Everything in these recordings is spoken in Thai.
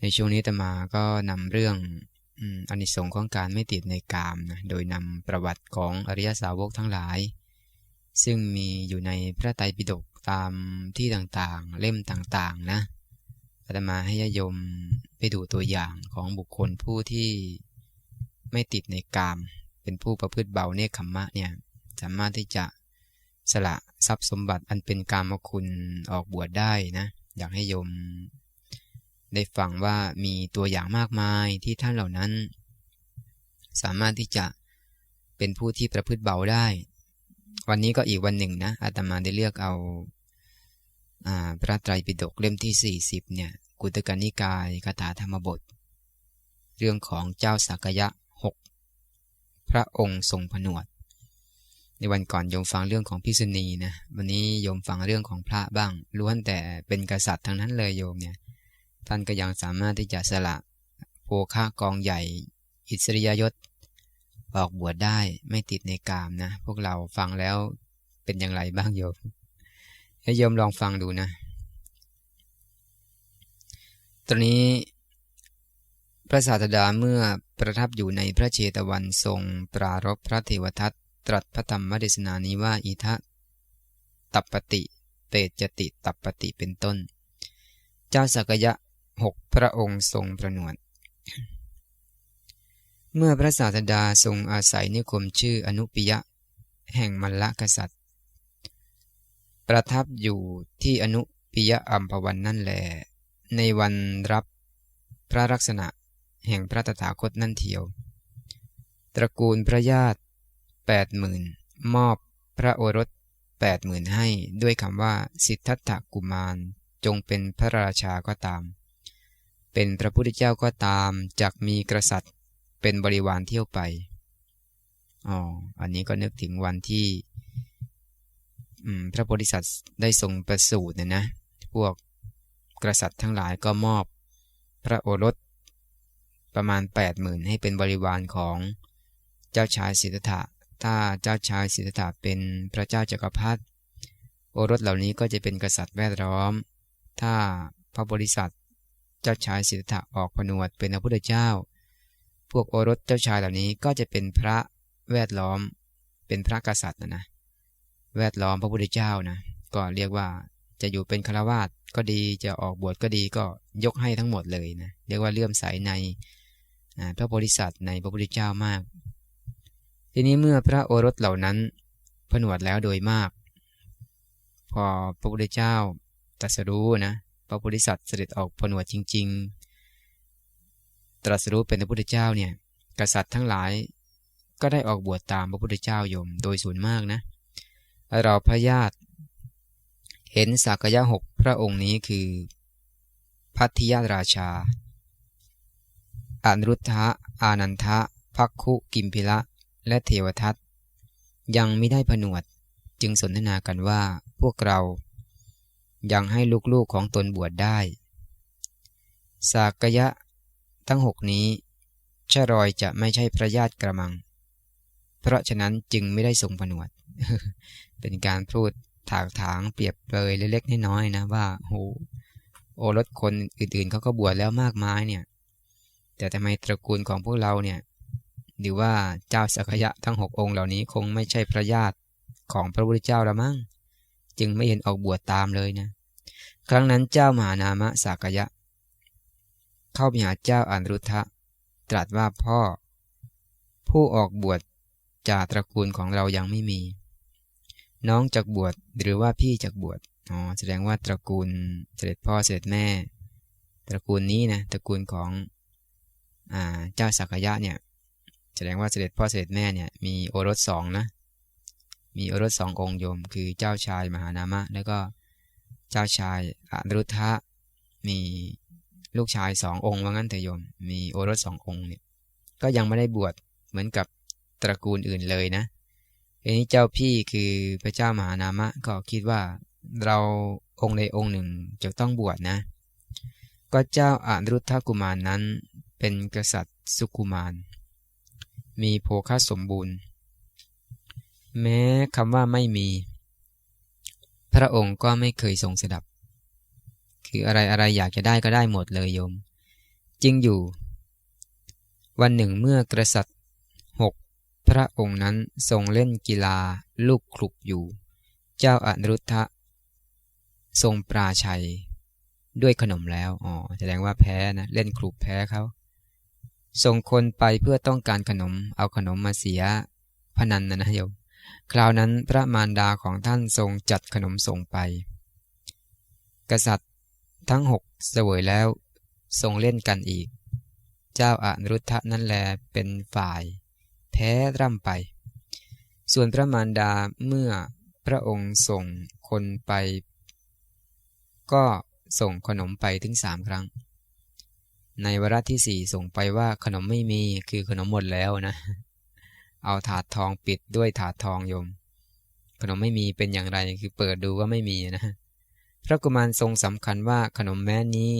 ในช่วงนี้ตมาก็นำเรื่องอานิสงส์ของการไม่ติดในกามนะโดยนำประวัติของอริยสาวกทั้งหลาย ซึ่งมีอยู่ในพระไตรปิฎกตามที่ต่างๆ เล่มต่างๆนะอาตมาให้ญาโยมไปดูตัวอย่างของบุคคลผู้ที่ไม่ติดในกาม เป็นผู้ประพฤติเบาเนคขมมะเนี่ยสามารถที่จะสละทรัพย์สมบัติอันเป็นกามคุณออกบวชได้นะ อยากให้โยม ได้ฟังว่ามีตัวอย่างมากมายที่ท่านเหล่านั้น สามารถที่จะเป็นผู้ที่ประพฤติเบาได้ วันนี้ก็อีกวันหนึ่งนะอาตมาได้เลือกเอาพระไตรปิฎกเล่มที่ 40เนี่ยกุตกนิกายคาถาธรรมบท เรื่องของเจ้าสักยะหกพระองค์ทรงผนวด ในวันก่อนโยมฟังเรื่องของพิษณีนะวันนี้โยมฟังเรื่องของพระบ้างล้วนแต่เป็นกษัตริย์ทั้งนั้นเลยโยมเนี่ย ท่านก็ยังสามารถที่จะสละโภคากองใหญ่ อิสริยยศ ออกบวชได้ไม่ติดในกามนะ พวกเราฟังแล้วเป็นอย่างไรบ้างโยมให้โยมลองฟังดูนะ ตอนนี้พระศาสดาเมื่อประทับอยู่ในพระเชตวันทรงปรารบพระเทวทัตตรัสพระธรรมเทศนานี้ว่าอิทะตัปปติเตจติตัปปติเป็นต้น เจ้าสักยะ หกพระองค์ทรงประนวด เมื่อพระศาสดาทรงอาศัยนิคมชื่ออนุปิยะ แห่งมัลละกษัตริย์ ประทับอยู่ที่อนุปิยะอัมพวันนั่นแหลในวันรับพระลักษณะแห่งพระตถาคตนั่นเทียว ตระกูลพระญาติแปดหมื่นมอบพระโอรสแปดหมื่นให้ด้วยคำว่าสิทธัตถกุมารจงเป็นพระราชาก็ตาม เป็นพระพุทธเจ้าก็ตามจากมีกษัตริย์ เป็นบริวารเที่ยวไปอ๋ออันนี้ก็นึกถึงวันที่พระโพธิสัตว์ได้ทรงประสูติเนี่ยนะ พวกกษัตริย์ทั้งหลายก็มอบพระโอรสประมาณ8ปดหมื่นให้เป็นบริวารของเจ้าชายสิทธัตถะ ถ้าเจ้าชายสิทธัตถะเป็นพระเจ้าจักรพรรดิโอรสเหล่านี้ก็จะเป็นกษัตริย์แวดล้อม ถ้าพระบริษัท จ้าชายสิทธะออกผนวดเป็นพระพุทธเจ้า พวกโอรสเจ้าชายเหล่านี้ก็จะเป็นพระแวดล้อม เป็นพระกษัตริย์นะนะ แวดล้อมพระพุทธเจ้านะ ก็เรียกว่าจะอยู่เป็นฆราวาสก็ดี จะออกบวชก็ดีก็ยกให้ทั้งหมดเลยนะ เรียกว่าเลื่อมใสในพระโพธิสัตว์ในพระพุทธเจ้ามาก ทีนี้เมื่อพระโอรสเหล่านั้นผนวดแล้วโดยมาก พอพระพุทธเจ้าตรัสรู้นะ พระโพธิสัตว์เสด็จออกผนวดจริง ๆ ตรัสรู้เป็นพระพุทธเจ้าเนี่ยกษัตริย์ทั้งหลายก็ได้ออกบวชตามพระพุทธเจ้าโยมโดยส่วนมากนะ เราพระญาติ เห็นสักยะหกพระองค์นี้คือ พัทธิยราชาอนุรุทธะอานันทะพักคุกิมพิละ และเทวทัตยังไม่ได้ผนวดจึงสนทนากันว่าพวกเรา ยังให้ลูกๆของตนบวชได้ สากยะ ทั้งหกนี้ชรอยจะไม่ใช่พระญาติกระมัง เพราะฉะนั้นจึงไม่ได้ทรงผนวด เป็นการพูดถากถางเปรียบเลยเล็กๆน้อยๆนะว่าโหโอรสคนอื่นๆเขาก็บวชแล้วมากมายเนี่ย แต่ทำไมตระกูลของพวกเราเนี่ยหรือว่าเจ้าสักยะทั้งหกองค์เหล่านี้คงไม่ใช่พระญาติของพระพุทธเจ้าละมั้งจึงไม่เห็นออกบวชตามเลยนะ ครั้งนั้นเจ้ามหานามะสักยะ เข้าไปหาเจ้าอนุรุทธะตรัสว่าพ่อ ผู้ออกบวชจากตระกูลของเรายังไม่มี น้องจากบวชหรือว่าพี่จากบวชอ๋อแสดงว่าตระกูลเสด็จพ่อเสด็จแม่ ตระกูลนี้นะตระกูลของเจ้าสักยะเนี่ยแสดงว่าเสด็จพ่อเสด็จแม่เนี่ยมีโอรสสองนะมีโอรสสององค์โยม คือเจ้าชายมหานามะ แล้วก็ เจ้าชายอนุรุทธะมีลูกชายสององค์ว่างั้นเถอะโยม มีโอรสสององค์เนี่ย ก็ยังไม่ได้บวชเหมือนกับตระกูลอื่นเลยนะทีนี้เจ้าพี่คือพระเจ้ามหานามะ ก็คิดว่าเราองค์ใดองค์หนึ่งจะต้องบวชนะ ก็เจ้าอารุทธกุมารนนั้นเป็นกษัตริย์สุกุมาร มีโภคสมบูรณ์ แม้คำว่าไม่มี พระองค์ก็ไม่เคยทรงสดับ คืออะไรอะไรอยากจะได้ก็ได้หมดเลยโยม จริงอยู่ วันหนึ่งเมื่อกษัตริย์หกพระองค์นั้นทรงเล่นกีฬาลูกคลุกอยู่ เจ้าอนุรุทธะทรงปราชัยด้วยขนมแล้ว อ๋อ แสดงว่าแพ้นะ เล่นคลุกแพ้เขา ส่งคนไปเพื่อต้องการขนม เอาขนมมาเสียพนันนะนะโยม คราวนั้นพระมารดาของท่านทรงจัดขนมส่งไป กษัตริย์ทั้งหกเสวยแล้วทรงเล่นกันอีก เจ้าอนุรุทธะนั่นแลเป็นฝ่าย แพ้ร่ำไป ส่วนพระมารดาเมื่อพระองค์ส่งคนไป ก็ส่งขนมไปถึงสามครั้ง ในวาระที่สี่ส่งไปว่าขนมไม่มีคือขนมหมดแล้วนะ เอาถาดทองปิดด้วยถาดทองโยม ขนมไม่มีเป็นอย่างไรคือเปิดดูว่าไม่มีนะพระกุมารทรงสำคัญว่าขนมแม้นี้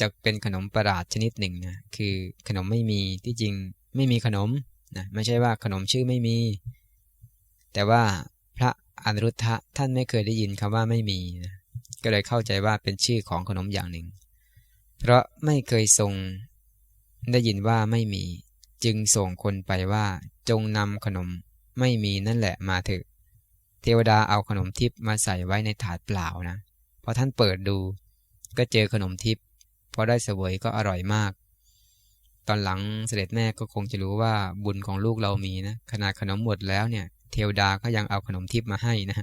จะเป็นขนมประหลาดชนิดหนึ่งนะคือขนมไม่มีที่จริงไม่มีขนมนะไม่ใช่ว่าขนมชื่อไม่มี แต่ว่าพระอนุรุทธะท่านไม่เคยได้ยินคำว่าไม่มีนะก็เลยเข้าใจว่าเป็นชื่อของขนมอย่างหนึ่ง เพราะไม่เคยทรงได้ยินว่าไม่มี จึงส่งคนไปว่าจงนำขนมไม่มีนั่นแหละมาเถอะ เทวดาเอาขนมทิพย์มาใส่ไว้ในถาดเปล่านะ พอท่านเปิดดู ก็เจอขนมทิพย์พอได้เสวยก็อร่อยมาก ตอนหลังเสด็จแม่ก็คงจะรู้ว่าบุญของลูกเรามีนะขนาดขนมหมดแล้วเนี่ย เทวดาก็ยังเอาขนมทิพย์มาให้นะ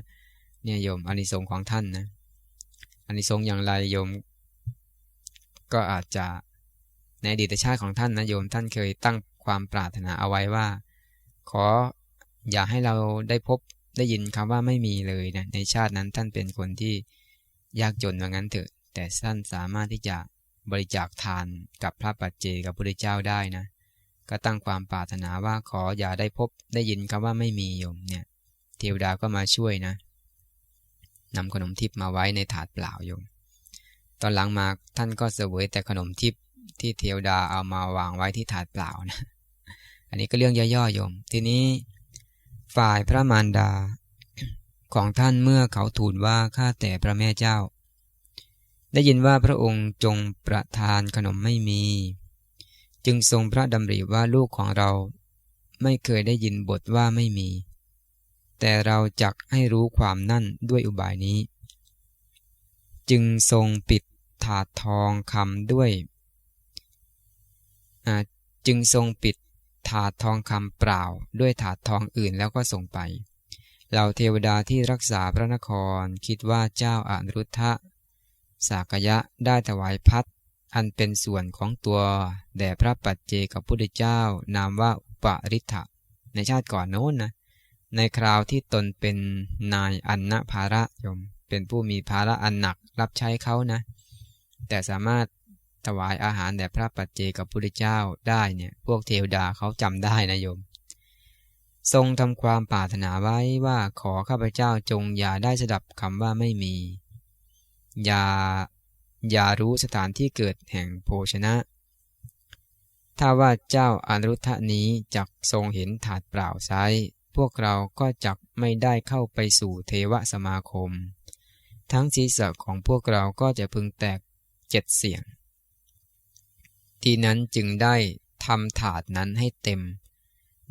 เนี่ยโยมอานิสงส์ของท่านนะอานิสงส์อย่างไรโยม ก็อาจจะในอดีตชาติของท่านนะโยมท่านเคยตั้ง ความปรารถนาเอาไว้ว่า ขออย่าให้เราได้พบได้ยินคำว่าไม่มีเลยนะในชาตินั้นท่านเป็นคนที่ยากจนว่างั้นเถอะ แต่ท่านสามารถที่จะบริจาคทานกับพระปัจเจกับพระเจ้าได้นะ ก็ตั้งความปรารถนาว่าขออย่าได้พบได้ยินคำว่าไม่มีโยมเนี่ยเทวดาก็มาช่วยนะนำขนมทิพย์มาไว้ในถาดเปล่าโยม ตอนหลังมาท่านก็เสวยแต่ขนมทิพย์ที่เทวดาเอามาวางไว้ที่ถาดเปล่านะ อันนี้ก็เรื่องย่อยๆโยม ทีนี้ฝ่ายพระมารดาของท่านเมื่อเขาทูลว่าข้าแต่พระแม่เจ้า ได้ยินว่าพระองค์จงประทานขนมไม่มี จึงทรงพระดำริว่าลูกของเราไม่เคยได้ยินบทว่าไม่มี แต่เราจักให้รู้ความนั่นด้วยอุบายนี้ จึงทรงปิดถาดทองคำด้วย จึงทรงปิด ถาดทองคำเปล่าด้วยถาดทองอื่นแล้วก็ส่งไป เหล่าเทวดาที่รักษาพระนครคิดว่าเจ้าอานุทธะสากยะได้ถวายพัดอันเป็นส่วนของตัวแด่พระปัจเจกับพุทธเจ้านามว่าอุปริทธะในชาติก่อนโน้นนะในคราวที่ตนเป็นนายอันนภาระยม เป็นผู้มีภาระอันหนักรับใช้เขานะ แต่สามารถ ถวายอาหารแด่พระปัจเจกับพระเจ้าได้เนี่ย พวกเทวดาเขาจำได้นะโยม ทรงทำความปรารถนาไว้ว่าขอข้าพเจ้าจงอย่าได้สดับคำว่าไม่มี อย่าอย่ารู้สถานที่เกิดแห่งโภชนะ ถ้าว่าเจ้าอนุรุทธนี้จักทรงเห็นถาดเปล่าไซพวกเราก็จักไม่ได้เข้าไปสู่เทวสมาคม ทั้งศีรษะของพวกเราก็จะพึงแตกเจ็ดเสียง ทีนั้นจึงได้ทำถาดนั้นให้เต็ม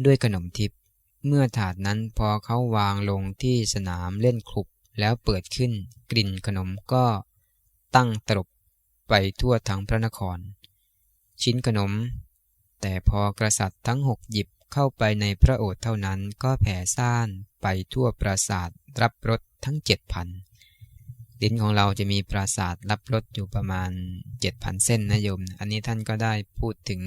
ด้วยขนมทิพย์เมื่อถาดนั้นพอเขาวางลงที่สนามเล่นคลุบแล้วเปิดขึ้นกลิ่นขนมก็ตั้งตรบไปทั่วทั้งพระนคร ชิ้นขนม แต่พอกษัตริย์ทั้งหกหยิบเข้าไปในพระโอษฐ์เท่านั้นก็แผ่ซ่านไปทั่วปราสาทรับรสทั้งเจ็ดพัน ดินของเราจะมีปราสาทรับรสอยู่ประมาณเจ็ดพันเส้นนะโยม อันนี้ท่านก็ได้พูดถึง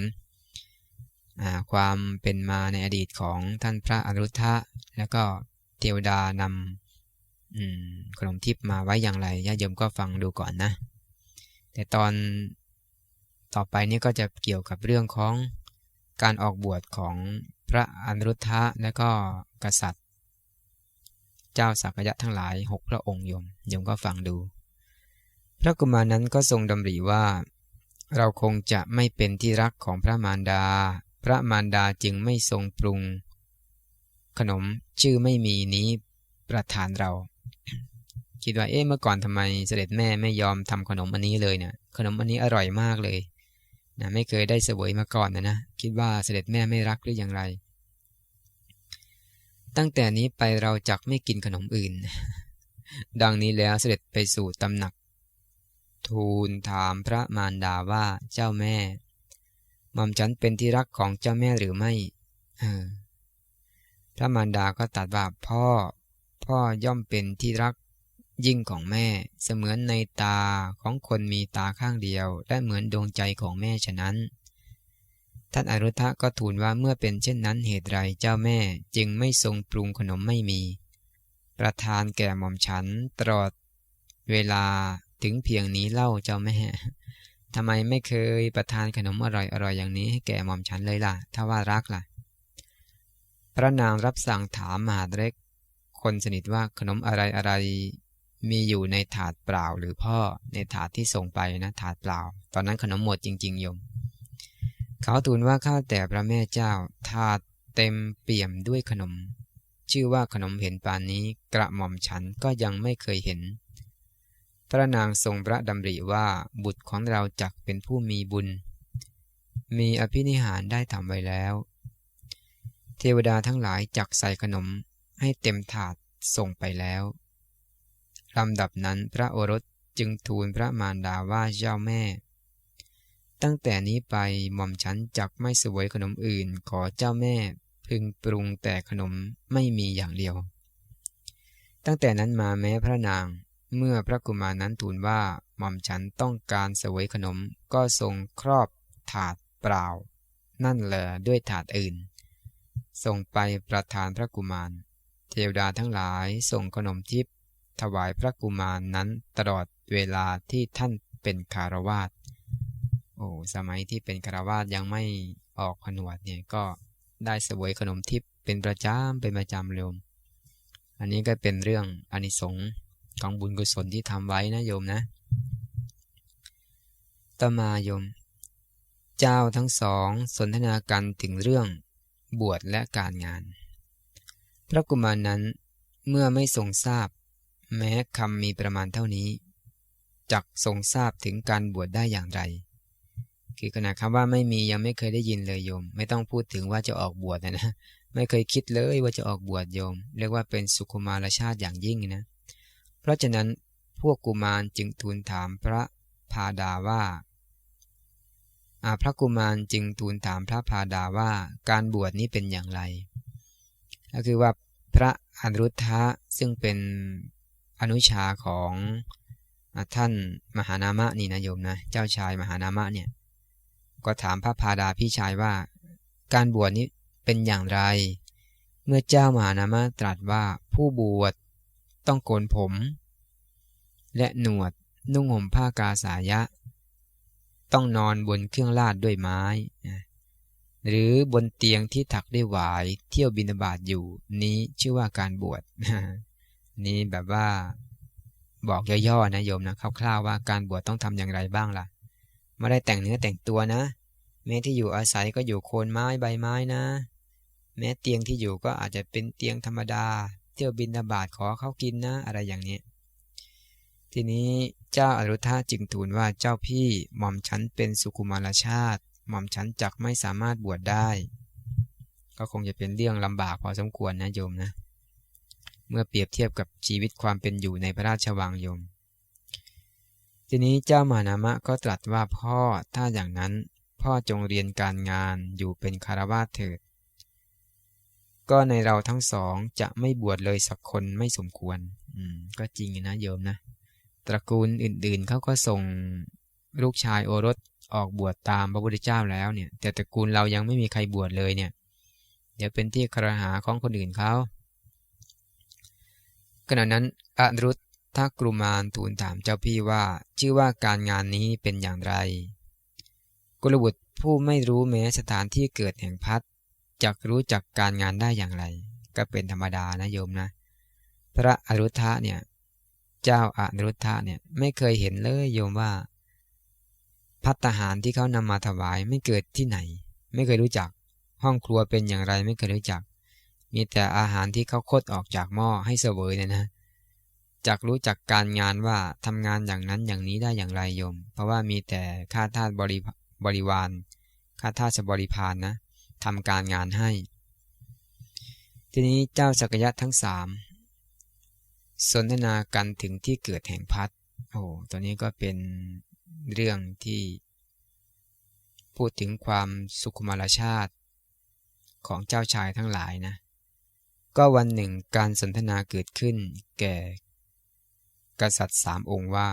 ความเป็นมาในอดีตของท่านพระอรุธะ แล้วก็เทวดานำขนมทิพย์มาไว้อย่างไรญาติโยมก็ฟังดูก่อนนะ แต่ตอนต่อไปนี้ก็จะเกี่ยวกับเรื่องของการออกบวชของพระอนุรุทธะและก็กษัตริย์ เจ้าสักยะทั้งหลายหกพระองค์โยมโยมก็ฟังดู พระกุมารนั้นก็ทรงดำริว่า เราคงจะไม่เป็นที่รักของพระมารดา พระมารดาจึงไม่ทรงปรุง ขนมชื่อไม่มีนี้ประทานเรา คิดว่าเอ๊ะเมื่อก่อนทำไมเสด็จแม่ไม่ยอมทำขนมอันนี้เลยเนี่ยขนมอันนี้อร่อยมากเลยนะไม่เคยได้เสวยมาก่อนนะนะคิดว่าเสด็จแม่ไม่รักหรืออย่างไร ตั้งแต่นี้ไปเราจักไม่กินขนมอื่น ดังนี้แล้วเสด็จไปสู่ตำหนัก ทูลถามพระมารดาว่าเจ้าแม่หม่อมฉันเป็นที่รักของเจ้าแม่หรือไม่พระมารดาก็ตัดว่าพ่อ พ่อย่อมเป็นที่รักยิ่งของแม่ เสมือนในตาของคนมีตาข้างเดียว และเหมือนดวงใจของแม่ฉะนั้น ท่านอรุทะก็ทูลว่าเมื่อเป็นเช่นนั้นเหตุไรเจ้าแม่จึงไม่ทรงปรุงขนมไม่มี ประทานแก่หม่อมฉันตลอดเวลาถึงเพียงนี้เล่าเจ้าแม่ทำไมไม่เคยประทานขนมอร่อยอร่อยอย่างนี้ให้แก่หม่อมฉันเลยล่ะ ถ้าว่ารักล่ะ พระนางรับสั่งถามมหาเล็ก คนสนิทว่าขนมอะไรอะไรมีอยู่ในถาดเปล่าหรือพ่อในถาดที่ส่งไปนะถาดเปล่า ตอนนั้นขนมหมดจริงๆโยม เขาทูลว่าข้าแต่พระแม่เจ้า ถาดเต็มเปี่ยมด้วยขนม ชื่อว่าขนมเห็นปานนี้กระหม่อมฉันก็ยังไม่เคยเห็น พระนางทรงพระดำริว่าบุตรของเราจักเป็นผู้มีบุญ มีอภินิหารได้ทำไว้แล้ว เทวดาทั้งหลายจักใส่ขนมให้เต็มถาดส่งไปแล้วลำดับนั้นพระโอรสจึงทูลพระมารดาว่าเจ้าแม่ ตั้งแต่นี้ไปหม่อมฉันจักไม่สวยขนมอื่น ขอเจ้าแม่พึงปรุงแต่ขนมไม่มีอย่างเดียว ตั้งแต่นั้นมาแม้พระนาง เมื่อพระกุมารนั้นทูลว่าหม่อมฉันต้องการสวยขนมก็ทรงครอบถาดเปล่า นั่นแหละด้วยถาดอื่น ส่งไปประทานพระกุมาร เทวดาทั้งหลายส่งขนมทิพถวายพระกุมารนนั้นตลอดเวลาที่ท่านเป็นคารวาส โอ้สมัยที่เป็นคารวาสยังไม่ออกขนวดเนี่ยก็ได้สวยขนมทิพย์เป็นประจำเป็นประจำโยม อันนี้ก็เป็นเรื่องอนิสงส์ของบุญกุศลที่ทำไว้นะโยมนะ ต่อมาโยม เจ้าทั้งสองสนทนากันถึงเรื่องบวชและการงาน พระกุมารนั้นเมื่อไม่ทรงทราบ แม้คำมีประมาณเท่านี้จักทรงทราบถึงการบวชได้อย่างไร คือขณะคำว่าไม่มียังไม่เคยได้ยินเลยโยม ไม่ต้องพูดถึงว่าจะออกบวชนะนะไม่เคยคิดเลยว่าจะออกบวชโยม เรียกว่าเป็นสุขุมารชาติอย่างยิ่งนะ เพราะฉะนั้นพวกกุมารจึงทูลถามพระพาดาว่าพระกุมารจึงทูลถามพระพาดาว่าการบวชนี้เป็นอย่างไร ก็คือว่าพระอนุรุทธะซึ่งเป็นอนุชาของท่านมหานามะนี่นะโยมนะ เจ้าชายมหานามะเนี่ย ก็ถามพระพาดาพี่ชายว่า การบวชนี้เป็นอย่างไร เมื่อเจ้ามหานามะตรัสว่าผู้บวชต้องโกนผม และหนวดนุ่งห่มผ้ากาสายะ ต้องนอนบนเครื่องลาดด้วยไม้ หรือบนเตียงที่ถักด้วยหวาย เที่ยวบินาบาตอยู่ นี้ชื่อว่าการบวชนี้แบบว่าบอกย่อๆนะโยมนะคร่าวๆว่าการบวชต้องทำอย่างไรบ้างล่ะ ไม่ได้แต่งเนื้อแต่งตัวนะ แม้ที่อยู่อาศัยก็อยู่โคนไม้ใบไม้นะ แม้เตียงที่อยู่ก็อาจจะเป็นเตียงธรรมดา เที่ยวบินบาตขอเขากินนะ อะไรอย่างนี้ ทีนี้เจ้าอรุธาจึงทูลว่าเจ้าพี่หม่อมฉันเป็นสุคุมารชาติ หม่อมฉันจักไม่สามารถบวชได้ ก็คงจะเป็นเรื่องลำบากพอสมควรนะโยมนะ เมื่อเปรียบเทียบกับชีวิตความเป็นอยู่ในพระราชวังโยม ทีนี้เจ้ามานามะก็ตรัสว่าพ่อถ้าอย่างนั้น พ่อจงเรียนการงานอยู่เป็นคารวาสเถิด ก็ในเราทั้งสองจะไม่บวชเลยสักคนไม่สมควร อืม ก็จริงนะโยมนะ ตระกูลอื่นๆเขาก็ส่งลูกชายโอรสออกบวชตามพระพุทธเจ้าแล้วเนี่ย แต่ตระกูลเรายังไม่มีใครบวชเลยเนี่ย เดี๋ยวเป็นที่ครหาของคนอื่นเขาขณะนั้นอรุธ ทักกรุมานทูลถามเจ้าพี่ว่า ชื่อว่าการงานนี้เป็นอย่างไร กุลบุตรผู้ไม่รู้แม้สถานที่เกิดแห่งพัดจักรู้จักการงานได้อย่างไร ก็เป็นธรรมดานะโยมนะ พระอรุธะเนี่ย เจ้าอนุรุธะเนี่ยไม่เคยเห็นเลยโยมว่า พัตหารที่เขานำมาถวายไม่เกิดที่ไหน ไม่เคยรู้จัก ห้องครัวเป็นอย่างไรไม่เคยรู้จัก มีแต่อาหารที่เขาคดออกจากหม้อให้เสวยเนี่ยนะ จักรู้จักการงานว่าทำงานอย่างนั้นอย่างนี้ได้อย่างไรโยม เพราะว่ามีแต่ข้าทาสบริบริวารข้าทาสบริพานนะทำการงานให้ ทีนี้เจ้าสักยะทั้งสามสนทนากันถึงที่เกิดแห่งพัดโอ้ตัวนี้ก็เป็นเรื่องที่ พูดถึงความสุขุมารชาติ ของเจ้าชายทั้งหลายนะ ก็วันหนึ่งการสนทนาเกิดขึ้น แก่ กษัตริย์สามองค์ว่า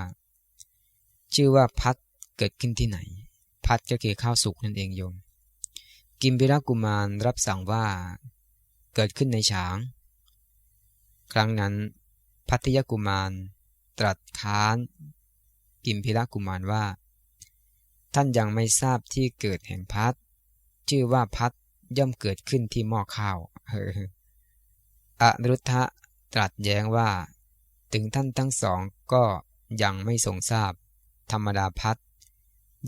ชื่อว่าพัดเกิดขึ้นที่ไหน พัดก็คือข้าวสุกนั่นเองโยม กิมพิรกุมารรับสั่งว่า เกิดขึ้นในฉาง ครั้งนั้น พัทยกุมาร ตรัสค้าน กิมพิรกุมารว่า ท่านยังไม่ทราบที่เกิดแห่งพัดชื่อว่าพัดย่อมเกิดขึ้นที่หม้อข้าวอรุทธะตรัสแย้งว่า ถึงท่านทั้งสองก็ยังไม่ทรงทราบ ธรรมดาพัด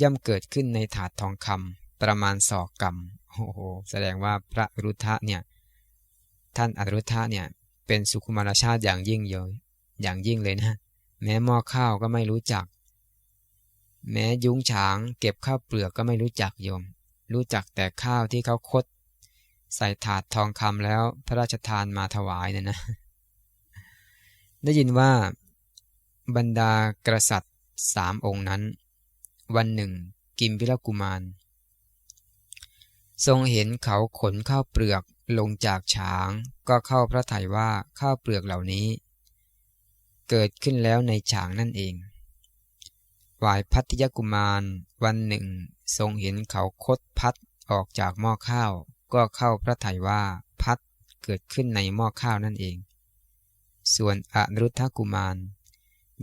ย่อมเกิดขึ้นในถาดทองคำประมาณศอกกำโอ้โห แสดงว่าพระรุทธะเนี่ย ท่านอรุทธะเนี่ยเป็นสุขุมารชาติอย่างยิ่งเยยอย่างยิ่งเลยนะ แม้หม้อข้าวก็ไม่รู้จัก แม้ยุ้งฉาง เก็บข้าวเปลือกก็ไม่รู้จักโยม รู้จักแต่ข้าวที่เขาคด ใส่ถาดทองคำแล้วพระราชทานมาถวายเนี่ยนะ ได้ยินว่า บรรดากษัตริย์สามองค์นั้น วันหนึ่ง กิมพิลกุมาร ทรงเห็นเขาขนข้าวเปลือกลงจากช้าง ก็เข้าพระทัยว่าข้าวเปลือกเหล่านี้ เกิดขึ้นแล้วในช้างนั่นเองวายพัทยกุมารวันหนึ่ง ทรงเห็นเขาคดพัดออกจากหม้อข้าว ก็เข้าพระทัยว่าพัดเกิดขึ้นในหม้อข้าวนั่นเอง ส่วนอนุทกุมาร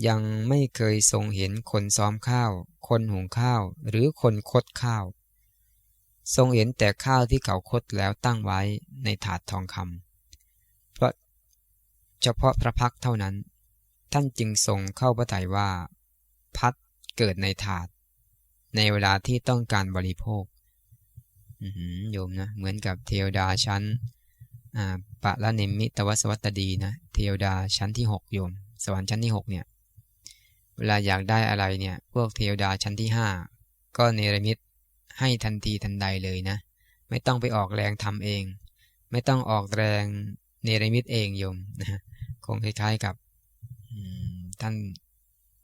ยังไม่เคยทรงเห็นคนซ้อมข้าว คนหุงข้าว หรือคนคดข้าว ทรงเห็นแต่ข้าวที่เขาคดแล้วตั้งไว้ในถาดทองคำเพราะเฉพาะพระพักเท่านั้น ท่านจึงทรงเข้าพระทัยว่า พัดเกิดในถาด ในเวลาที่ต้องการบริโภคโยมนะ เหมือนกับเทวดาชั้น ปะละนิมิตวสวัตดีนะเทวดาชั้นที่หกโยม สวรรค์ชั้นที่หกเนี่ยเวลาอยากได้อะไรเนี่ย พวกเทวดาชั้นที่ห้าก็เนรมิตให้ทันทีทันใดเลยนะ ไม่ต้องไปออกแรงทำเอง ไม่ต้องออกแรงเนรมิตเองโยมนะคงคล้ายๆกับท่าน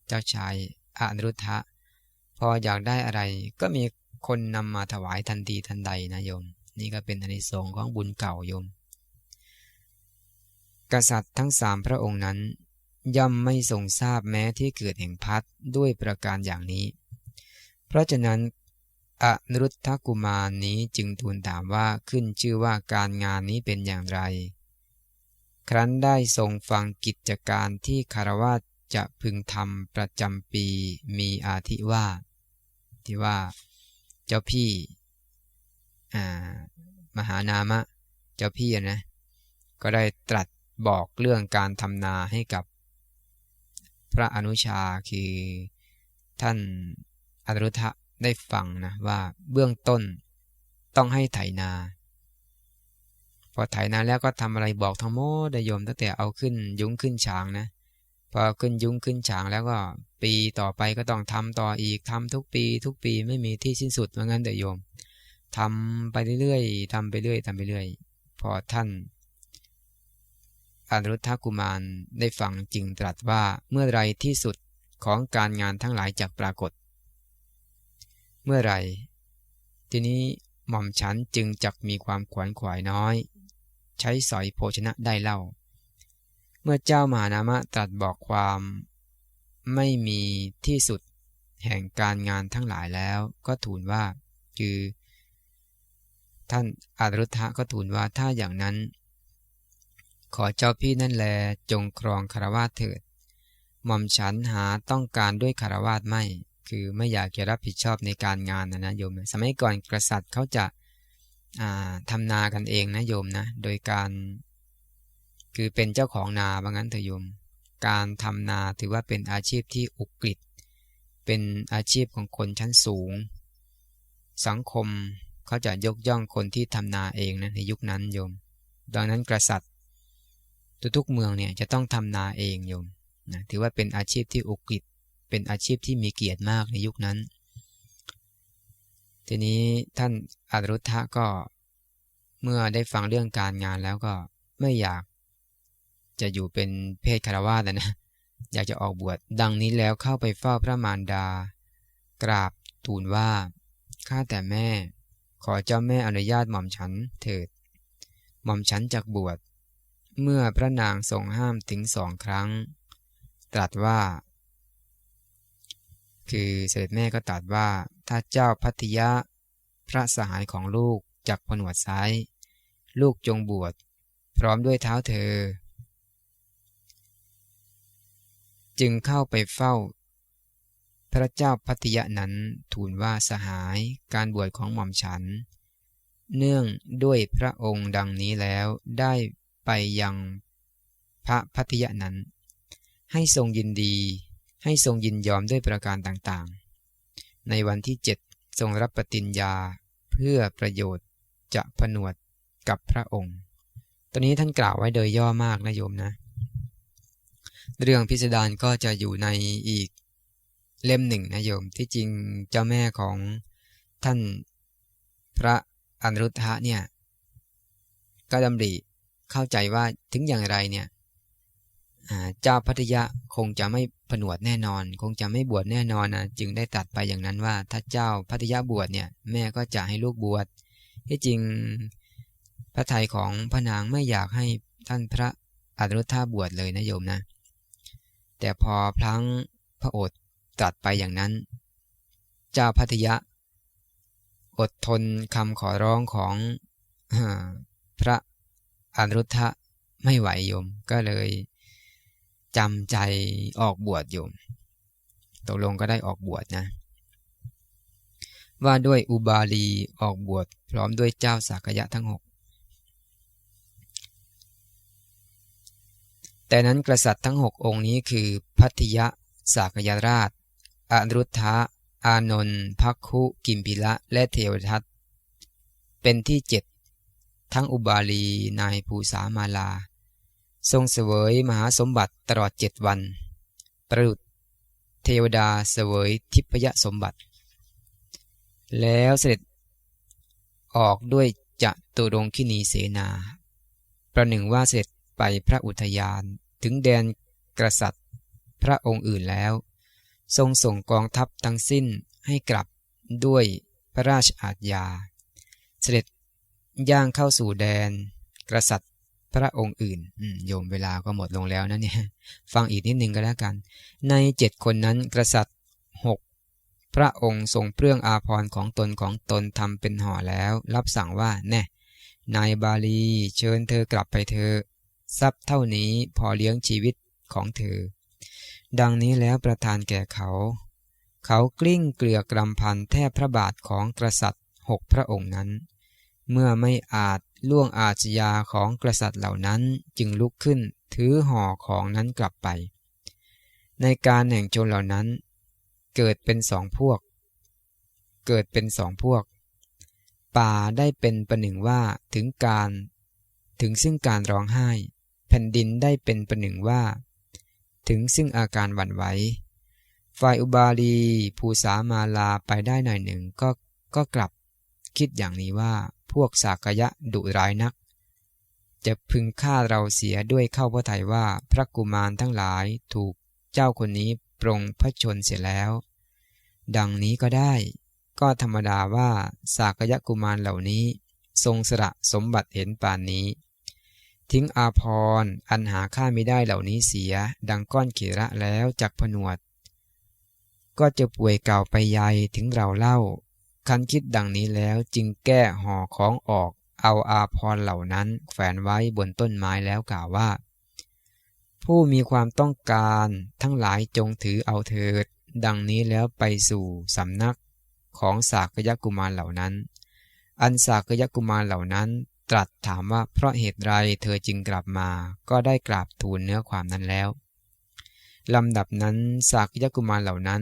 เจ้าชายอนุรุทธะพออยากได้อะไรก็มีคนนำมาถวายทันทีทันใดนะโยม นี่ก็เป็นอนิสงส์ของบุญเก่าโยม กษัตริย์ทั้งสามพระองค์นั้น ย่อมไม่ทรงทราบแม้ที่เกิดแห่งพัดด้วยประการอย่างนี้ เพราะฉะนั้นอนุรุทธกุมารนี้จึงทูลถามว่าขึ้นชื่อว่าการงานนี้เป็นอย่างไร ครั้นได้ทรงฟังกิจการที่คารวะจะพึงทำประจำปีมีอาทิว่า ที่ว่า เจ้าพี่มหานามะ เจ้าพี่นะ ก็ได้ตรัส บอกเรื่องการทำนาให้กับ พระอนุชาคือท่านอรุทะได้ฟังนะว่าเบื้องต้นต้องให้ไถนา พอไถนาแล้วก็ทำอะไรบอกทั้งหมดได้โยมตั้งแต่เอาขึ้นยุ้งขึ้นฉางนะพอขึ้นยุ้งขึ้นฉางแล้วก็ปีต่อไปก็ต้องทำต่ออีกทำทุกปี ทุกปีไม่มีที่สิ้นสุดเหมือนกันเดโยมทำไปเรื่อยๆทำไปเรื่อยทำไปเรื่อย พอท่าน อนุรุทธกุมารได้ฟังจึงตรัสว่าเมื่อไรที่สุดของการงานทั้งหลายจากปรากฏ เมื่อไรทีนี้หม่อมฉันจึงจักมีความขวนขวายน้อย ใช้สอยโภชนะได้เล่า เมื่อเจ้ามหานามะตรัสบอกความ ไม่มีที่สุดแห่งการงานทั้งหลายแล้วก็ทูลว่า คือ ท่านอารุทธะก็ทูลว่าถ้าอย่างนั้น ขอเจ้าพี่นั่นแลจงครองคารวาสเถิด หม่อมฉันหาต้องการด้วยคารวาสไม่ คือไม่อยากจะรับผิดชอบในการงานนะนะโยม สมัยก่อนกษัตริย์เขาจะทำนากันเองนะโยมนะ โดยการคือเป็นเจ้าของนาบางงั้นเถอะโยม การทำนาถือว่าเป็นอาชีพที่อุกฤษ เป็นอาชีพของคนชั้นสูง สังคมเขาจะยกย่องคนที่ทำนาเองนะในยุคนั้นโยม ดังนั้นกษัตริย์ ทุกๆเมืองเนี่ยจะต้องทำนาเองโยมนะถือว่าเป็นอาชีพที่อุกฤษเป็นอาชีพที่มีเกียรติมากในยุคนั้น ทีนี้ท่านอารุทธะก็เมื่อได้ฟังเรื่องการงานแล้วก็ไม่อยาก จะอยู่เป็นเพศคารวาสนะ อยากจะออกบวชดังนี้แล้วเข้าไปเฝ้าพระมารดา กราบทูลว่าข้าแต่แม่ ขอเจ้าแม่อนุญาตหม่อมฉันเถิด หม่อมฉันจากบวช เมื่อพระนางทรงห้ามถึงสองครั้ง ตรัสว่า คือเสด็จแม่ก็ตรัสว่า ถ้าเจ้าพัทยะ พระสหายของลูกจากผนวดซ้าย ลูกจงบวช พร้อมด้วยเท้าเธอ จึงเข้าไปเฝ้า พระเจ้าพัทยะนั้นทูลว่าสหายการบวชของหม่อมฉันเนื่องด้วยพระองค์ดังนี้แล้วได้ ไปยังพระพัทยะนั้น ให้ทรงยินดี ให้ทรงยินยอมด้วยประการต่างๆ ในวันที่เจ็ดทรงรับปฏิญญาเพื่อประโยชน์จะผนวดกับพระองค์ ตอนนี้ท่านกล่าวไว้โดยย่อมากนะโยมนะ เรื่องพิสดารก็จะอยู่ในอีกเล่มหนึ่งนะโยม ที่จริงเจ้าแม่ของท่านพระอนุรุทธะเนี่ยก็ดำริ เข้าใจว่าถึงอย่างไรเนี่ยเจ้าพัทยะคงจะไม่ผนวดแน่นอน คงจะไม่บวชแน่นอนนะจึงได้ตัดไปอย่างนั้นว่า ถ้าเจ้าพัทยะบวชเนี่ยแม่ก็จะให้ลูกบวชที่จริงพระไทยของพระนางไม่อยากให้ท่านพระอนุทาบวชเลยนะโยมนะ แต่พอพลังพระโอษฐ์ตรัสไปอย่างนั้น เจ้าพัทยะ อดทนคำขอร้องของพระ อนุทะไม่ไหวโยม ก็เลยจำใจออกบวชโยมตกลงก็ได้ออกบวชนะ ว่าด้วยอุบาลีออกบวชพร้อมด้วยเจ้าสากยะทั้งหกแต่นั้นกษัตริย์ทั้งหกองค์นี้คือพัทยะสากยราชอนุทธะอานนท์พักคุกิมพิละ และเทวทัตเป็นที่เจ็ด ทั้งอุบาลีนายภูสามาลา ทรงเสวยมหาสมบัติตลอดเจ็ดวัน ประดุษเทวดาเสวยทิพยสมบัติ แล้วเสด็จออกด้วยจะตุรงขินีเสนา ประหนึ่งว่าเสด็จไปพระอุทยานถึงแดนกษัตริย์พระองค์อื่นแล้ว ทรงส่งกองทัพทั้งสิ้นให้กลับด้วยพระราชอาญาเสด็จ ย่างเข้าสู่แดน กษัตริย์พระองค์อื่นโยมเวลาก็หมดลงแล้วนะเนี่ย ฟังอีกนิดนึงก็แล้วกัน ในเจ็ดคนนั้นกษัตริย์หกพระองค์ทรงเปลื้องอาภรณ์ของตนของตนทำเป็นห่อแล้ว รับสั่งว่าแน่นายบาลีเชิญเธอกลับไปเธอทรัพย์เท่านี้พอเลี้ยงชีวิตของเธอ ดังนี้แล้วประทานแก่เขา เขากลิ้งเกลือกรำพันแทบพระบาทของกษัตริย์หกพระองค์นั้น เมื่อไม่อาจล่วงอาชญาของกษัตริย์เหล่านั้นจึงลุกขึ้นถือห่อของนั้นกลับไป ในการแห่งชนเหล่านั้น เกิดเป็นสองพวก เกิดเป็นสองพวก ป่าได้เป็นประหนึ่งว่าถึงการถึงซึ่งการร้องไห้ แผ่นดินได้เป็นประหนึ่งว่า ถึงซึ่งอาการหวั่นไหวฝ่ายอุบาลีภูสามาลาไปได้หน่อยหนึ่งก็ก็กลับคิดอย่างนี้ว่า พวกสากยะดุร้ายนัก จะพึงฆ่าเราเสียด้วยเข้าพระทัยว่าพระกุมารทั้งหลายถูกเจ้าคนนี้ปรงพระชนเสียแล้ว ดังนี้ก็ได้ ก็ธรรมดาว่าสากยะกุมารเหล่านี้ ทรงสระสมบัติเห็นป่านนี้ ทิ้งอาพรอันหาค่าไม่ได้เหล่านี้เสีย ดังก้อนเขระแล้วจักผนวด ก็จะป่วยเก่าไปใหญ่ถึงเราเล่า คันคิดดังนี้แล้วจึงแก้ห่อของออก เอาอาพรเหล่านั้นแฝนไว้บนต้นไม้แล้วกล่าวว่า ผู้มีความต้องการทั้งหลายจงถือเอาเถิด ดังนี้แล้วไปสู่สำนักของสากยกุมารเหล่านั้น อันสากยกุมารเหล่านั้น ตรัสถามว่าเพราะเหตุไรเธอจึงกลับมา ก็ได้กราบทูลเนื้อความนั้นแล้วลำดับนั้นสากยกุมารเหล่านั้น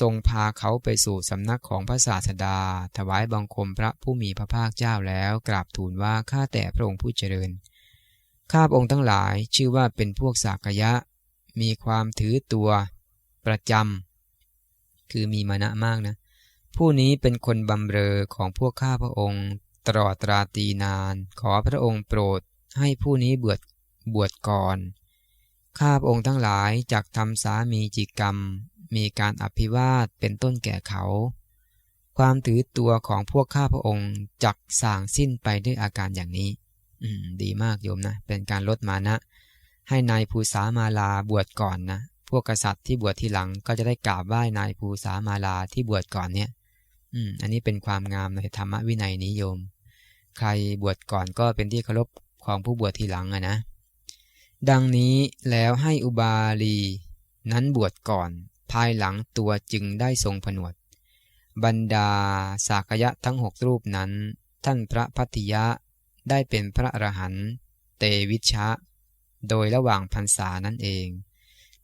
ทรงพาเขาไปสู่สำนักของพระศาสดา ถวายบังคมพระผู้มีพระภาคเจ้าแล้วกราบทูลว่าข้าแต่พระองค์ผู้เจริญ ข้าพระองค์ทั้งหลายชื่อว่าเป็นพวกสากยะ มีความถือตัว ประจำคือมีมานะมากนะ ผู้นี้เป็นคนบำเรอของพวกข้าพระองค์ ตลอดตราตีนาน ขอพระองค์โปรดให้ผู้นี้บวชบวชก่อน ข้าพระองค์ทั้งหลายจักทำสามีจิกรรม มีการอภิวาทเป็นต้นแก่เขา ความถือตัวของพวกข้าพระองค์จักสางสิ้นไปด้วยอาการอย่างนี้ อืม ดีมากโยมนะ เป็นการลดมานะ ให้นายภูษามาลาบวชก่อนนะ พวกกษัตริย์ที่บวชทีหลังก็จะได้กราบไหว้นายภูษามาลาที่บวชก่อนเนี่ย อืม อันนี้เป็นความงามในธรรมวินัยนิยม ใครบวชก่อนก็เป็นที่เคารพของผู้บวชทีหลังอะนะดังนี้แล้วให้อุบาลีนั้นบวชก่อน ภายหลังตัวจึงได้ทรงผนวด บรรดาสากยะทั้งหกรูปนั้น ท่านพระพัทยะได้เป็นพระอรหันต์เตวิชะ โดยระหว่างพรรษานั่นเอง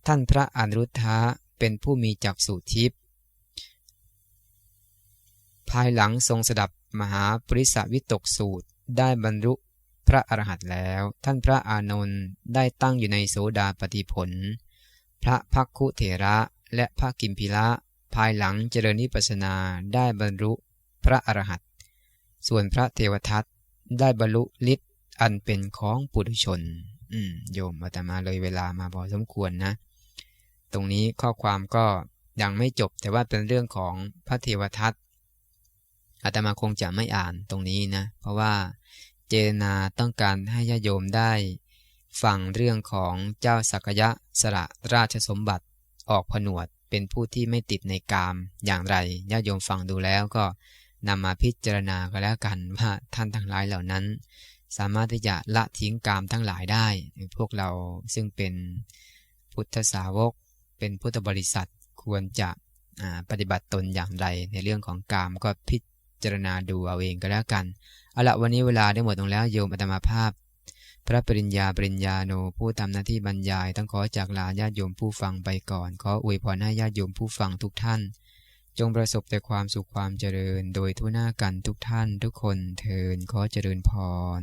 ท่านพระอนุทธะเป็นผู้มีจักษุทิพย์ภายหลังทรงสดับมหาปริสวิตกสูตรได้บรรลุพระอรหันต์แล้ว ท่านพระอานนท์ได้ตั้งอยู่ในโสดาปฏิผล พระพักคุเถระ และพระกิมพิละ ภายหลังเจริญนิปัสนาได้บรรลุพระอรหันต์ส่วนพระเทวทัตได้บรรลุฤทธิ์อันเป็นของปุถุชน อืมโยมอาตมาเลยเวลามาพอสมควรนะ ตรงนี้ข้อความก็ยังไม่จบแต่ว่าเป็นเรื่องของพระเทวทัตอาตมาคงจะไม่อ่านตรงนี้นะ เพราะว่าเจนาต้องการให้ญาโยมได้ ฟังเรื่องของเจ้าสักยะสละราชสมบัติ ออกผนวดเป็นผู้ที่ไม่ติดในกามอย่างไรญาโยมฟังดูแล้วก็นำมาพิจารณาก็แล้วกันว่าท่านทั้งหลายเหล่านั้น สามารถที่จะละทิ้งกามทั้งหลายได้ พวกเราซึ่งเป็นพุทธสาวก เป็นพุทธบริษัทควรจะปฏิบัติตนอย่างไร ในเรื่องของกามก็พิจารณาดูเอาเองก็แล้วกันเอาละวันนี้เวลาได้หมดลงแล้วโยมอัตมาภาพ พระปริญญาปริญญาโนผู้ทำหน้าที่บรรยายต้องขอจากลาญาติโยมผู้ฟังไปก่อน ขออวยพรให้ญาติโยมผู้ฟังทุกท่าน จงประสบแต่ความสุขความเจริญ โดยทั่วหน้ากันทุกท่านทุกคนเทินขอเจริญพร